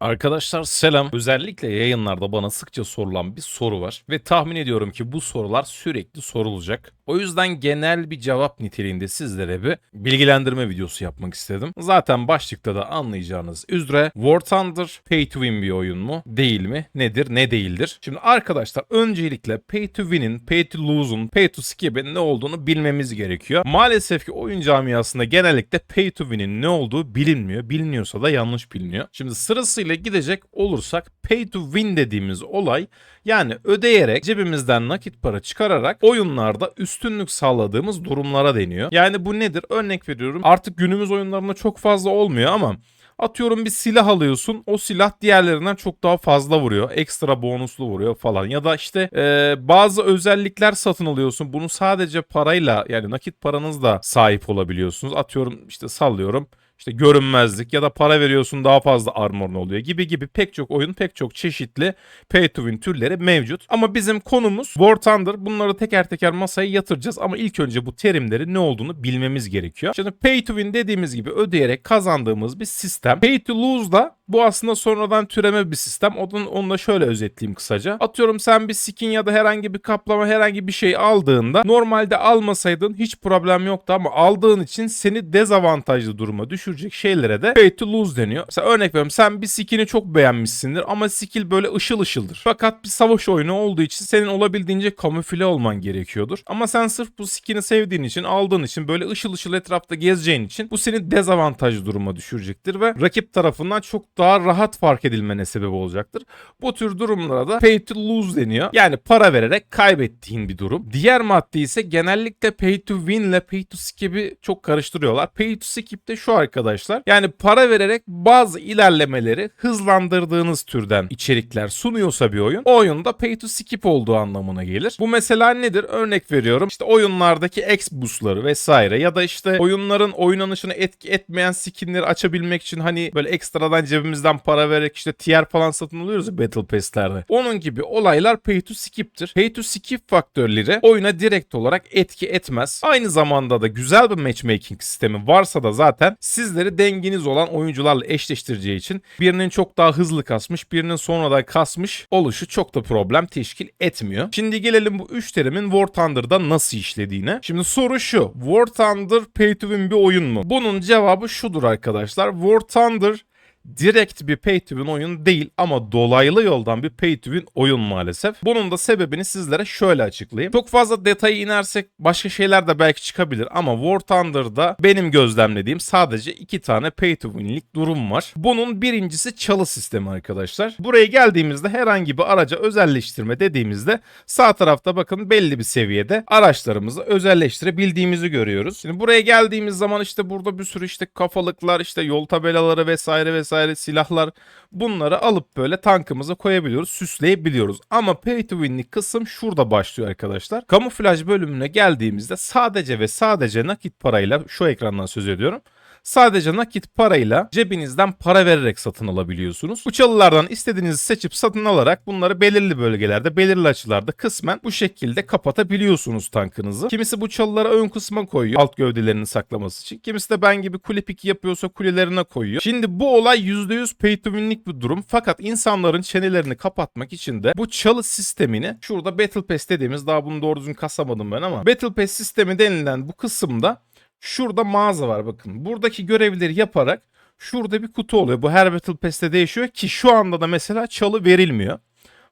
Arkadaşlar selam. Özellikle yayınlarda bana sıkça sorulan bir soru var ve tahmin ediyorum ki bu sorular sürekli sorulacak. O yüzden genel bir cevap niteliğinde sizlere bir bilgilendirme videosu yapmak istedim. Zaten başlıkta da anlayacağınız üzere War Thunder pay to win bir oyun mu? Değil mi? Nedir? Ne değildir? Şimdi arkadaşlar öncelikle pay to win'in, pay to lose'un, pay to skip'in ne olduğunu bilmemiz gerekiyor. Maalesef ki oyun camiasında genellikle pay to win'in ne olduğu bilinmiyor. Biliniyorsa da yanlış biliniyor. Şimdi sırasıyla gidecek olursak pay to win dediğimiz olay yani ödeyerek cebimizden nakit para çıkararak oyunlarda üstünlük sağladığımız durumlara deniyor. Yani bu nedir? Örnek veriyorum. Artık günümüz oyunlarında çok fazla olmuyor ama Atıyorum bir silah alıyorsun. O silah diğerlerinden çok daha fazla vuruyor. Ekstra bonuslu vuruyor falan. Ya da işte e, bazı özellikler satın alıyorsun. Bunu sadece parayla yani nakit paranızla sahip olabiliyorsunuz. Atıyorum işte sallıyorum. İşte görünmezlik ya da para veriyorsun daha fazla armorun oluyor gibi gibi pek çok oyun pek çok çeşitli pay to win türleri mevcut. Ama bizim konumuz War Thunder bunları teker teker masaya yatıracağız ama ilk önce bu terimlerin ne olduğunu bilmemiz gerekiyor. Şimdi pay to win dediğimiz gibi ödeyerek kazandığımız bir sistem. Pay to lose da bu aslında sonradan türeme bir sistem. Onu, onu da şöyle özetleyeyim kısaca. Atıyorum sen bir skin ya da herhangi bir kaplama herhangi bir şey aldığında normalde almasaydın hiç problem yoktu ama aldığın için seni dezavantajlı duruma düşürecek şeylere de pay to lose deniyor. Mesela örnek veriyorum sen bir skin'i çok beğenmişsindir ama skill böyle ışıl ışıldır. Fakat bir savaş oyunu olduğu için senin olabildiğince kamufle olman gerekiyordur. Ama sen sırf bu skin'i sevdiğin için aldığın için böyle ışıl ışıl etrafta gezeceğin için bu seni dezavantajlı duruma düşürecektir ve rakip tarafından çok daha rahat fark edilmene sebep olacaktır. Bu tür durumlara da pay to lose deniyor. Yani para vererek kaybettiğin bir durum. Diğer madde ise genellikle pay to win ile pay to skip'i çok karıştırıyorlar. Pay to skip de şu arkadaşlar. Yani para vererek bazı ilerlemeleri hızlandırdığınız türden içerikler sunuyorsa bir oyun o oyunda pay to skip olduğu anlamına gelir. Bu mesela nedir? Örnek veriyorum. İşte oyunlardaki X boostları vesaire ya da işte oyunların oynanışını etki etmeyen skinleri açabilmek için hani böyle ekstradan cebimizden para vererek işte tier falan satın alıyoruz ya Battle Pass'lerde. Onun gibi olaylar pay to skip'tir. Pay to skip faktörleri oyuna direkt olarak etki etmez. Aynı zamanda da güzel bir matchmaking sistemi varsa da zaten sizleri denginiz olan oyuncularla eşleştireceği için birinin çok daha hızlı kasmış, birinin sonradan kasmış oluşu çok da problem teşkil etmiyor. Şimdi gelelim bu üç terimin War Thunder'da nasıl işlediğine. Şimdi soru şu. War Thunder pay to win bir oyun mu? Bunun cevabı şudur arkadaşlar. War Thunder direkt bir pay to win oyun değil ama dolaylı yoldan bir pay to win oyun maalesef. Bunun da sebebini sizlere şöyle açıklayayım. Çok fazla detaya inersek başka şeyler de belki çıkabilir ama War Thunder'da benim gözlemlediğim sadece iki tane pay to win'lik durum var. Bunun birincisi çalı sistemi arkadaşlar. Buraya geldiğimizde herhangi bir araca özelleştirme dediğimizde sağ tarafta bakın belli bir seviyede araçlarımızı özelleştirebildiğimizi görüyoruz. Şimdi buraya geldiğimiz zaman işte burada bir sürü işte kafalıklar işte yol tabelaları vesaire vesaire silahlar bunları alıp böyle tankımıza koyabiliyoruz, süsleyebiliyoruz. Ama pay to win'lik kısım şurada başlıyor arkadaşlar. Kamuflaj bölümüne geldiğimizde sadece ve sadece nakit parayla şu ekrandan söz ediyorum. Sadece nakit parayla cebinizden para vererek satın alabiliyorsunuz. Bu çalılardan istediğinizi seçip satın alarak bunları belirli bölgelerde, belirli açılarda kısmen bu şekilde kapatabiliyorsunuz tankınızı. Kimisi bu çalıları ön kısma koyuyor alt gövdelerini saklaması için. Kimisi de ben gibi kule piki yapıyorsa kulelerine koyuyor. Şimdi bu olay %100 pay to win'lik bir durum. Fakat insanların çenelerini kapatmak için de bu çalı sistemini şurada Battle Pass dediğimiz daha bunu doğru düzgün kasamadım ben ama Battle Pass sistemi denilen bu kısımda Şurada mağaza var bakın. Buradaki görevleri yaparak şurada bir kutu oluyor. Bu her Battle Pass'te değişiyor ki şu anda da mesela çalı verilmiyor.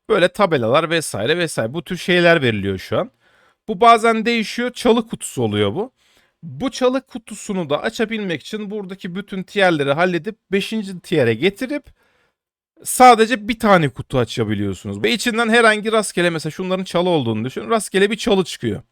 Böyle tabelalar vesaire vesaire bu tür şeyler veriliyor şu an. Bu bazen değişiyor. Çalı kutusu oluyor bu. Bu çalı kutusunu da açabilmek için buradaki bütün tierleri halledip 5. tier'e getirip sadece bir tane kutu açabiliyorsunuz. Ve içinden herhangi rastgele mesela şunların çalı olduğunu düşünün. Rastgele bir çalı çıkıyor.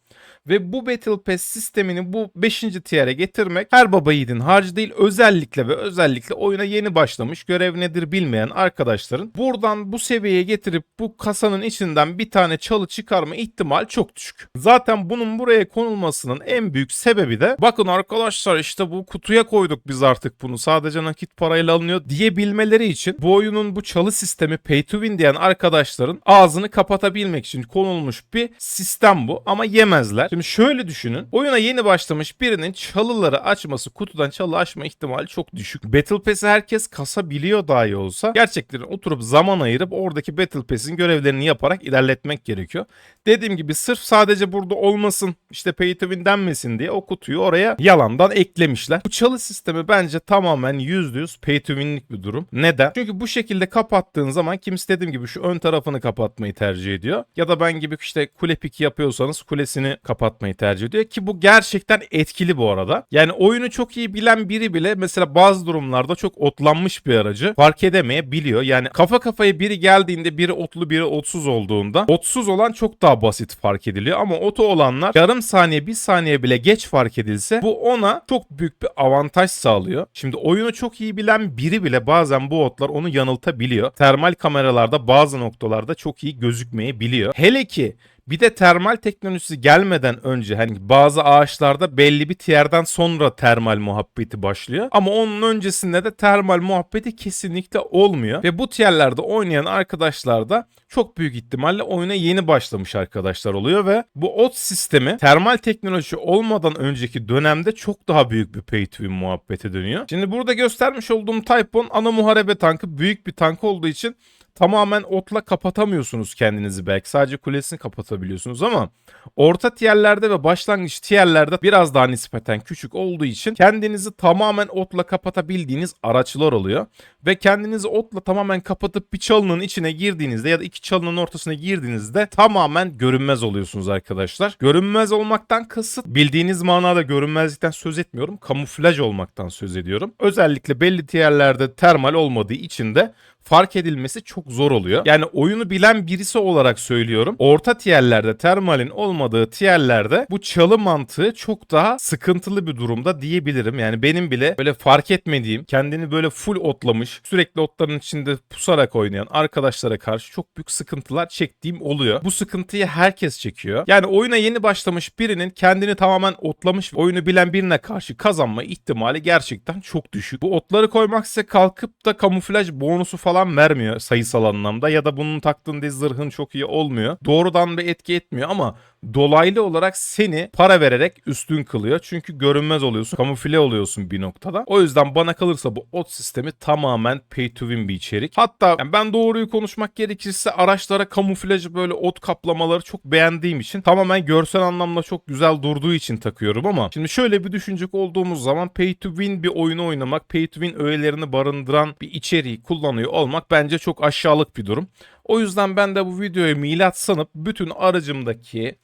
Ve bu Battle Pass sistemini bu 5. tier'e getirmek her baba yiğidin harcı değil. Özellikle ve özellikle oyuna yeni başlamış görev nedir bilmeyen arkadaşların buradan bu seviyeye getirip bu kasanın içinden bir tane çalı çıkarma ihtimal çok düşük. Zaten bunun buraya konulmasının en büyük sebebi de bakın arkadaşlar işte bu kutuya koyduk biz artık bunu sadece nakit parayla alınıyor diyebilmeleri için bu oyunun bu çalı sistemi pay to win diyen arkadaşların ağzını kapatabilmek için konulmuş bir sistem bu ama yemezler. Şimdi şöyle düşünün. Oyuna yeni başlamış birinin çalıları açması, kutudan çalı açma ihtimali çok düşük. Battle Pass'i herkes kasabiliyor dahi olsa gerçekten oturup zaman ayırıp oradaki Battle Pass'in görevlerini yaparak ilerletmek gerekiyor. Dediğim gibi sırf sadece burada olmasın işte pay to win denmesin diye o kutuyu oraya yalandan eklemişler. Bu çalı sistemi bence tamamen %100 pay to win'lik bir durum. Neden? Çünkü bu şekilde kapattığın zaman kimisi dediğim gibi şu ön tarafını kapatmayı tercih ediyor. Ya da ben gibi işte kule piki yapıyorsanız kulesini kapatmayı tercih ediyor ki bu gerçekten etkili bu arada. Yani oyunu çok iyi bilen biri bile mesela bazı durumlarda çok otlanmış bir aracı fark edemeyebiliyor. Yani kafa kafaya biri geldiğinde biri otlu biri otsuz olduğunda otsuz olan çok daha basit fark ediliyor ama oto olanlar yarım saniye bir saniye bile geç fark edilse bu ona çok büyük bir avantaj sağlıyor. Şimdi oyunu çok iyi bilen biri bile bazen bu otlar onu yanıltabiliyor. Termal kameralarda bazı noktalarda çok iyi gözükmeyebiliyor. Hele ki bir de termal teknolojisi gelmeden önce hani bazı ağaçlarda belli bir tierden sonra termal muhabbeti başlıyor. Ama onun öncesinde de termal muhabbeti kesinlikle olmuyor. Ve bu tierlerde oynayan arkadaşlar da çok büyük ihtimalle oyuna yeni başlamış arkadaşlar oluyor ve bu ot sistemi termal teknoloji olmadan önceki dönemde çok daha büyük bir pay to win muhabbete dönüyor. Şimdi burada göstermiş olduğum 10 ana muharebe tankı büyük bir tank olduğu için tamamen otla kapatamıyorsunuz kendinizi belki. Sadece kulesini kapatabiliyorsunuz ama orta tiyerlerde ve başlangıç tiyerlerde biraz daha nispeten küçük olduğu için kendinizi tamamen otla kapatabildiğiniz araçlar oluyor. Ve kendinizi otla tamamen kapatıp bir çalının içine girdiğinizde ya da iki çalının ortasına girdiğinizde tamamen görünmez oluyorsunuz arkadaşlar. Görünmez olmaktan kasıt bildiğiniz manada görünmezlikten söz etmiyorum. Kamuflaj olmaktan söz ediyorum. Özellikle belli tiyerlerde termal olmadığı için de fark edilmesi çok zor oluyor. Yani oyunu bilen birisi olarak söylüyorum. Orta tiyerlerde termalin olmadığı tiyerlerde bu çalı mantığı çok daha sıkıntılı bir durumda diyebilirim. Yani benim bile böyle fark etmediğim, kendini böyle full otlamış, sürekli otların içinde pusarak oynayan arkadaşlara karşı çok büyük sıkıntılar çektiğim oluyor. Bu sıkıntıyı herkes çekiyor. Yani oyuna yeni başlamış birinin kendini tamamen otlamış oyunu bilen birine karşı kazanma ihtimali gerçekten çok düşük. Bu otları koymak size kalkıp da kamuflaj bonusu falan vermiyor sayısal anlamda ya da bunun taktığın diz zırhın çok iyi olmuyor. Doğrudan bir etki etmiyor ama dolaylı olarak seni para vererek üstün kılıyor. Çünkü görünmez oluyorsun, kamufle oluyorsun bir noktada. O yüzden bana kalırsa bu ot sistemi tamamen pay to win bir içerik. Hatta yani ben doğruyu konuşmak gerekirse araçlara kamuflajı böyle ot kaplamaları çok beğendiğim için tamamen görsel anlamda çok güzel durduğu için takıyorum ama şimdi şöyle bir düşünecek olduğumuz zaman pay to win bir oyunu oynamak, pay to win öğelerini barındıran bir içeriği kullanıyor olmak bence çok aşağılık bir durum. O yüzden ben de bu videoyu milat sanıp bütün aracımdaki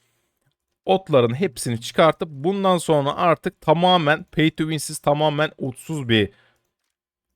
otların hepsini çıkartıp bundan sonra artık tamamen pay to win'siz tamamen otsuz bir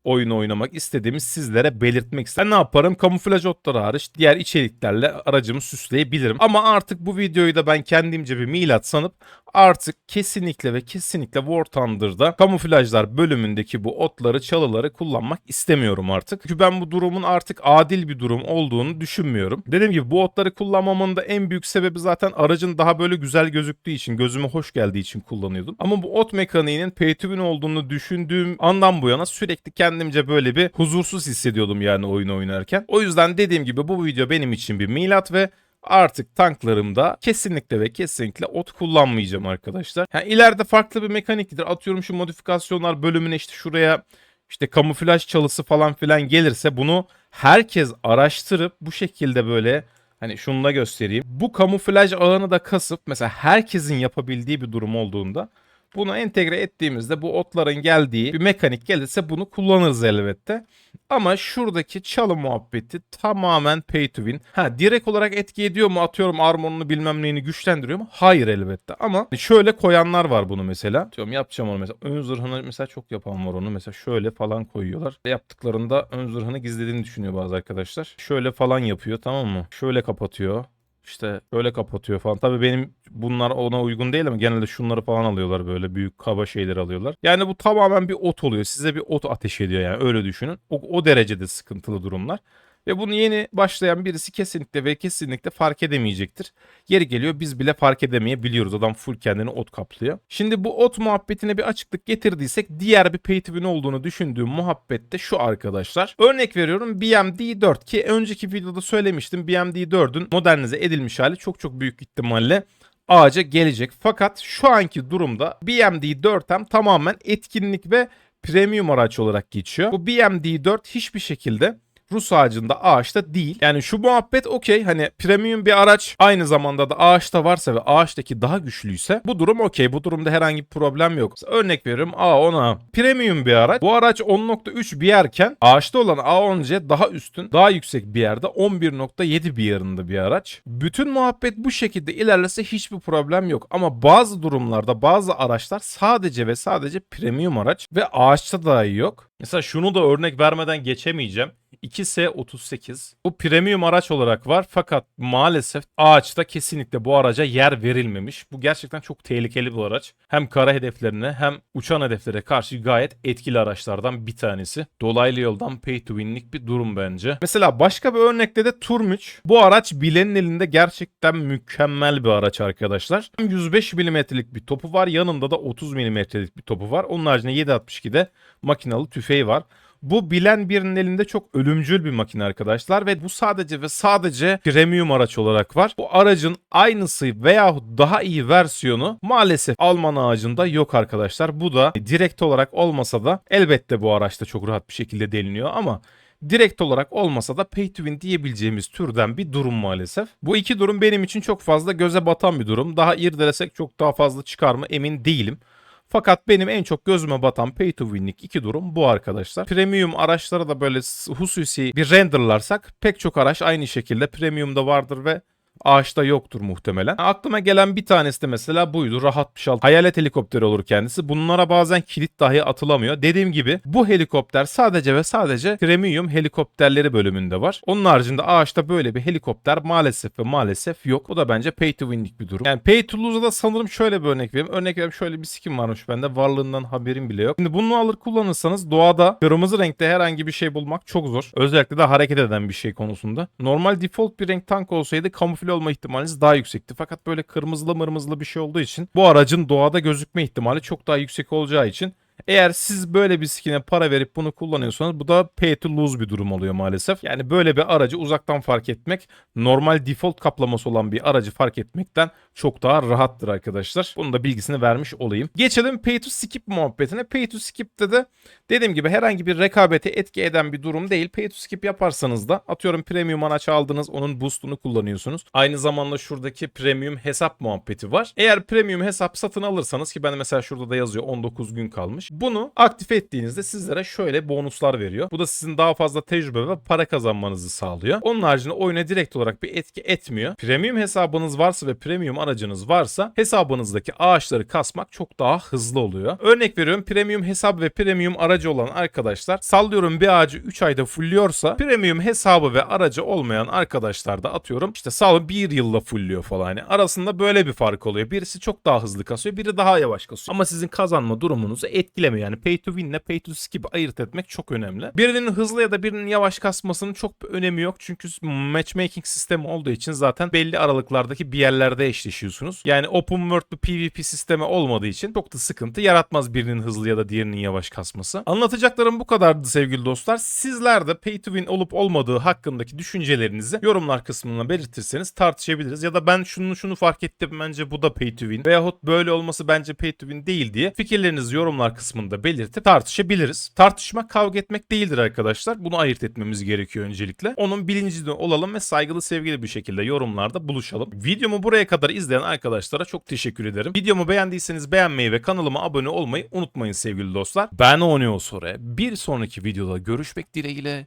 oyun oynamak istediğimi sizlere belirtmek istedim. Ne yaparım? Kamuflaj otları hariç diğer içeriklerle aracımı süsleyebilirim. Ama artık bu videoyu da ben kendimce bir milat sanıp artık kesinlikle ve kesinlikle War Thunder'da kamuflajlar bölümündeki bu otları, çalıları kullanmak istemiyorum artık. Çünkü ben bu durumun artık adil bir durum olduğunu düşünmüyorum. Dediğim gibi bu otları kullanmamın da en büyük sebebi zaten aracın daha böyle güzel gözüktüğü için, gözüme hoş geldiği için kullanıyordum. Ama bu ot mekaniğinin pay olduğunu düşündüğüm andan bu yana sürekli kendimce böyle bir huzursuz hissediyordum yani oyun oynarken. O yüzden dediğim gibi bu video benim için bir milat ve artık tanklarımda kesinlikle ve kesinlikle ot kullanmayacağım arkadaşlar. Yani ileride farklı bir mekaniktir. Atıyorum şu modifikasyonlar bölümüne işte şuraya işte kamuflaj çalısı falan filan gelirse bunu herkes araştırıp bu şekilde böyle hani şunu da göstereyim. Bu kamuflaj ağını da kasıp mesela herkesin yapabildiği bir durum olduğunda bunu entegre ettiğimizde bu otların geldiği bir mekanik gelirse bunu kullanırız elbette. Ama şuradaki çalı muhabbeti tamamen pay to win. Ha direkt olarak etki ediyor mu atıyorum armonunu bilmem neyini güçlendiriyor mu? Hayır elbette ama şöyle koyanlar var bunu mesela. Diyorum yapacağım onu mesela. Ön zırhını mesela çok yapan var onu. Mesela şöyle falan koyuyorlar. Yaptıklarında ön zırhını gizlediğini düşünüyor bazı arkadaşlar. Şöyle falan yapıyor tamam mı? Şöyle kapatıyor. İşte böyle kapatıyor falan. Tabii benim bunlar ona uygun değil ama genelde şunları falan alıyorlar böyle büyük kaba şeyler alıyorlar. Yani bu tamamen bir ot oluyor. Size bir ot ateş ediyor yani öyle düşünün. O, o derecede sıkıntılı durumlar. Ve bunu yeni başlayan birisi kesinlikle ve kesinlikle fark edemeyecektir. Yeri geliyor biz bile fark edemeyebiliyoruz. Adam full kendini ot kaplıyor. Şimdi bu ot muhabbetine bir açıklık getirdiysek diğer bir pay olduğunu düşündüğüm muhabbette şu arkadaşlar. Örnek veriyorum BMD4 ki önceki videoda söylemiştim BMD4'ün modernize edilmiş hali çok çok büyük ihtimalle ağaca gelecek. Fakat şu anki durumda BMD 4M tamamen etkinlik ve premium araç olarak geçiyor. Bu BMD 4 hiçbir şekilde Rus ağacında ağaçta değil. Yani şu muhabbet okey hani premium bir araç aynı zamanda da ağaçta varsa ve ağaçtaki daha güçlüyse bu durum okey. Bu durumda herhangi bir problem yok. Mesela örnek veriyorum A10A premium bir araç. Bu araç 10.3 bir yerken ağaçta olan A10C daha üstün daha yüksek bir yerde 11.7 bir yerinde bir araç. Bütün muhabbet bu şekilde ilerlese hiçbir problem yok. Ama bazı durumlarda bazı araçlar sadece ve sadece premium araç ve ağaçta dahi yok. Mesela şunu da örnek vermeden geçemeyeceğim. 2S38. Bu premium araç olarak var fakat maalesef ağaçta kesinlikle bu araca yer verilmemiş. Bu gerçekten çok tehlikeli bir araç. Hem kara hedeflerine hem uçan hedeflere karşı gayet etkili araçlardan bir tanesi. Dolaylı yoldan pay to win'lik bir durum bence. Mesela başka bir örnekte de Turmuç. Bu araç bilenin elinde gerçekten mükemmel bir araç arkadaşlar. Hem 105 milimetrelik bir topu var yanında da 30 milimetrelik bir topu var. Onun haricinde 7.62'de makinalı tüfeği var. Bu bilen birinin elinde çok ölümcül bir makine arkadaşlar ve bu sadece ve sadece premium araç olarak var. Bu aracın aynısı veyahut daha iyi versiyonu maalesef Alman ağacında yok arkadaşlar. Bu da direkt olarak olmasa da elbette bu araçta çok rahat bir şekilde deliniyor ama direkt olarak olmasa da pay to win diyebileceğimiz türden bir durum maalesef. Bu iki durum benim için çok fazla göze batan bir durum. Daha irdelesek çok daha fazla çıkar mı emin değilim. Fakat benim en çok gözüme batan pay to win'lik iki durum bu arkadaşlar. Premium araçlara da böyle hususi bir renderlarsak pek çok araç aynı şekilde premiumda vardır ve ağaçta yoktur muhtemelen. Aklıma gelen bir tanesi de mesela buydu. Rahat bir şal. Hayalet helikopteri olur kendisi. Bunlara bazen kilit dahi atılamıyor. Dediğim gibi bu helikopter sadece ve sadece premium helikopterleri bölümünde var. Onun haricinde ağaçta böyle bir helikopter maalesef ve maalesef yok. O da bence pay to win'lik bir durum. Yani pay to lose'a da sanırım şöyle bir örnek vereyim. Örnek vereyim şöyle bir skin varmış bende. Varlığından haberim bile yok. Şimdi bunu alır kullanırsanız doğada kırmızı renkte herhangi bir şey bulmak çok zor. Özellikle de hareket eden bir şey konusunda. Normal default bir renk tank olsaydı kamufle olma ihtimaliniz daha yüksekti. Fakat böyle kırmızılı mırmızılı bir şey olduğu için bu aracın doğada gözükme ihtimali çok daha yüksek olacağı için eğer siz böyle bir skin'e para verip bunu kullanıyorsanız bu da pay to lose bir durum oluyor maalesef. Yani böyle bir aracı uzaktan fark etmek normal default kaplaması olan bir aracı fark etmekten çok daha rahattır arkadaşlar. Bunun da bilgisini vermiş olayım. Geçelim pay to skip muhabbetine. Pay to skip'te de dediğim gibi herhangi bir rekabete etki eden bir durum değil. Pay to skip yaparsanız da atıyorum premium araç aldınız onun boost'unu kullanıyorsunuz. Aynı zamanda şuradaki premium hesap muhabbeti var. Eğer premium hesap satın alırsanız ki ben mesela şurada da yazıyor 19 gün kalmış. Bunu aktif ettiğinizde sizlere şöyle bonuslar veriyor. Bu da sizin daha fazla tecrübe ve para kazanmanızı sağlıyor. Onun haricinde oyuna direkt olarak bir etki etmiyor. Premium hesabınız varsa ve premium aracınız varsa hesabınızdaki ağaçları kasmak çok daha hızlı oluyor. Örnek veriyorum premium hesap ve premium aracı olan arkadaşlar sallıyorum bir ağacı 3 ayda fullliyorsa premium hesabı ve aracı olmayan arkadaşlar da atıyorum işte sağ bir yılla fullliyor falan. Yani arasında böyle bir fark oluyor. Birisi çok daha hızlı kasıyor, biri daha yavaş kasıyor. Ama sizin kazanma durumunuzu etkilemiyor. Yani pay to win ile pay to skip ayırt etmek çok önemli. Birinin hızlı ya da birinin yavaş kasmasının çok bir önemi yok. Çünkü matchmaking sistemi olduğu için zaten belli aralıklardaki bir yerlerde eşleşiyorsunuz. Yani open world bir PvP sistemi olmadığı için çok da sıkıntı yaratmaz birinin hızlı ya da diğerinin yavaş kasması. Anlatacaklarım bu kadardı sevgili dostlar. Sizler de pay to win olup olmadığı hakkındaki düşüncelerinizi yorumlar kısmına belirtirseniz tartışabiliriz. Ya da ben şunu şunu fark ettim bence bu da pay to win. Veyahut böyle olması bence pay to win değil diye fikirlerinizi yorumlar kısmında belirtip tartışabiliriz. Tartışmak kavga etmek değildir arkadaşlar. Bunu ayırt etmemiz gerekiyor öncelikle. Onun bilincinde olalım ve saygılı sevgili bir şekilde yorumlarda buluşalım. Videomu buraya kadar izleyen arkadaşlara çok teşekkür ederim. Videomu beğendiyseniz beğenmeyi ve kanalıma abone olmayı unutmayın sevgili dostlar. Ben Onio Sore. Bir sonraki videoda görüşmek dileğiyle.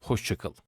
Hoşçakalın.